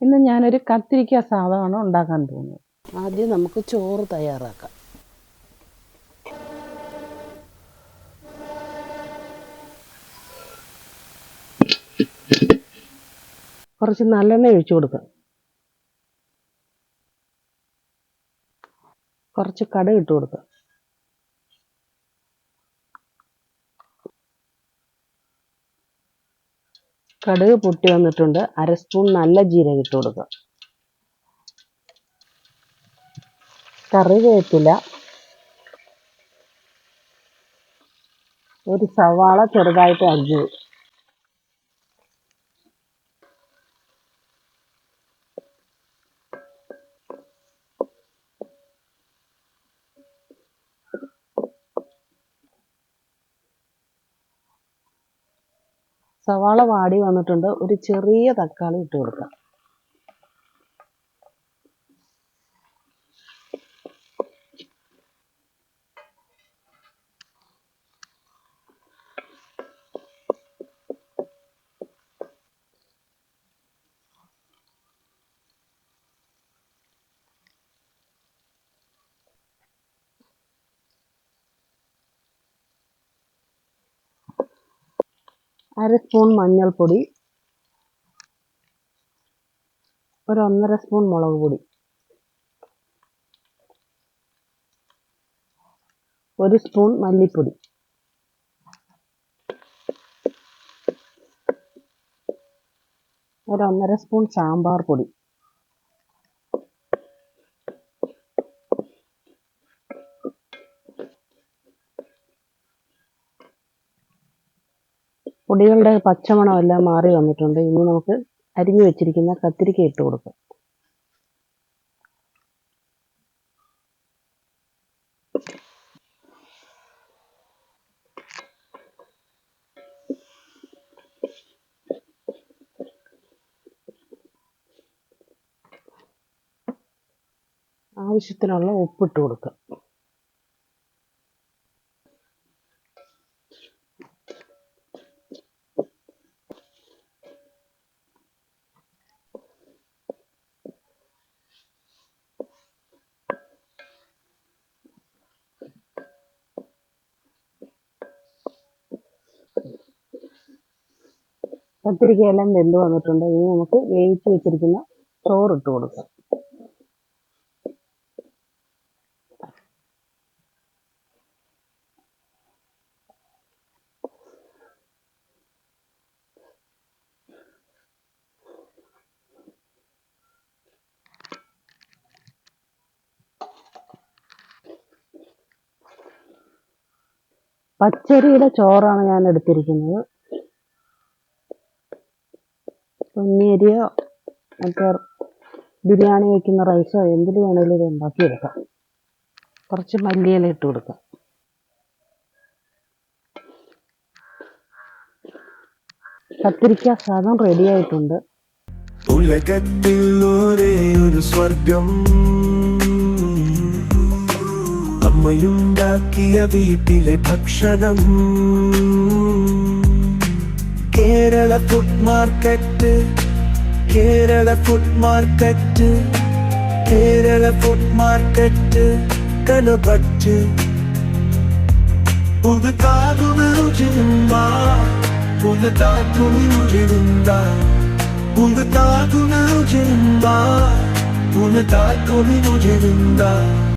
ഇന്ന് ഞാനൊരു കത്തിരിക്ക സാധനമാണ് ഉണ്ടാക്കാൻ പോകുന്നത്. ആദ്യം നമുക്ക് ചോറ് തയ്യാറാക്കാം. കുറച്ച് നല്ലെണ്ണ ഒഴിച്ചു കൊടുക്കുക കുറച്ച് കടുക് ഇട്ട് കൊടുക്കുക കടുക് പൊട്ടി വന്നിട്ടുണ്ട്. അര സ്പൂൺ നല്ല ജീരകം ഇട്ട് കൊടുക്കുക. കറിവേപ്പില. ഒരു സവാള ചെറുതായിട്ട് അരിഞ്ഞത് സവാള വാടി വന്നിട്ടുണ്ട്. ഒരു ചെറിയ തക്കാളി ഇട്ട് കൊടുക്കാം അര സ്പൂൺ മഞ്ഞൾപ്പൊടി ഒരു ഒന്നര സ്പൂൺ മുളക് പൊടി ഒരു സ്പൂൺ മല്ലിപ്പൊടി. ഒരു ഒന്നര സ്പൂൺ സാമ്പാർ പൊടി. പൊടികളുടെ പച്ചമണമെല്ലാം മാറി വന്നിട്ടുണ്ട്. ഇനി നമുക്ക് അരിഞ്ഞു വെച്ചിരിക്കുന്ന കത്തിരിക്ക ഇട്ട് കൊടുക്കാം. ആവശ്യത്തിനുള്ള ഉപ്പിട്ട് കൊടുക്കുക കത്തിരിക്കയെല്ലാം വെന്ത് വന്നിട്ടുണ്ട്. ഇനി നമുക്ക് വേവിച്ച് വെച്ചിരിക്കുന്ന ചോറ് ഇട്ട് കൊടുക്കാം. പച്ചരിയുടെ ചോറാണ് ഞാൻ എടുത്തിരിക്കുന്നത്. പൊന്നിയരിയോ മറ്റേ ബിരിയാണി വെക്കുന്ന റൈസോ എന്തിൽ വേണേലും ഇത് ഉണ്ടാക്കിയെടുക്കാം. കുറച്ച് മല്ലിയില ഇട്ട് കൊടുക്കാം. കത്തിരിക്ക സാധനം റെഡി ആയിട്ടുണ്ട്. ഉലകത്തിൽ ഒരേ അമ്മയുണ്ടാക്കിയ വീട്ടിലെ ഭക്ഷണം. Kerala food market Kerala food market Kerala food market கனபட்டு புது காதுகள் ருஜிருந்தா புது தாத்துணி ருஜிருந்தா புது தாத்துணி ருஜிருந்தா புது தாத்துணி ருஜிருந்தா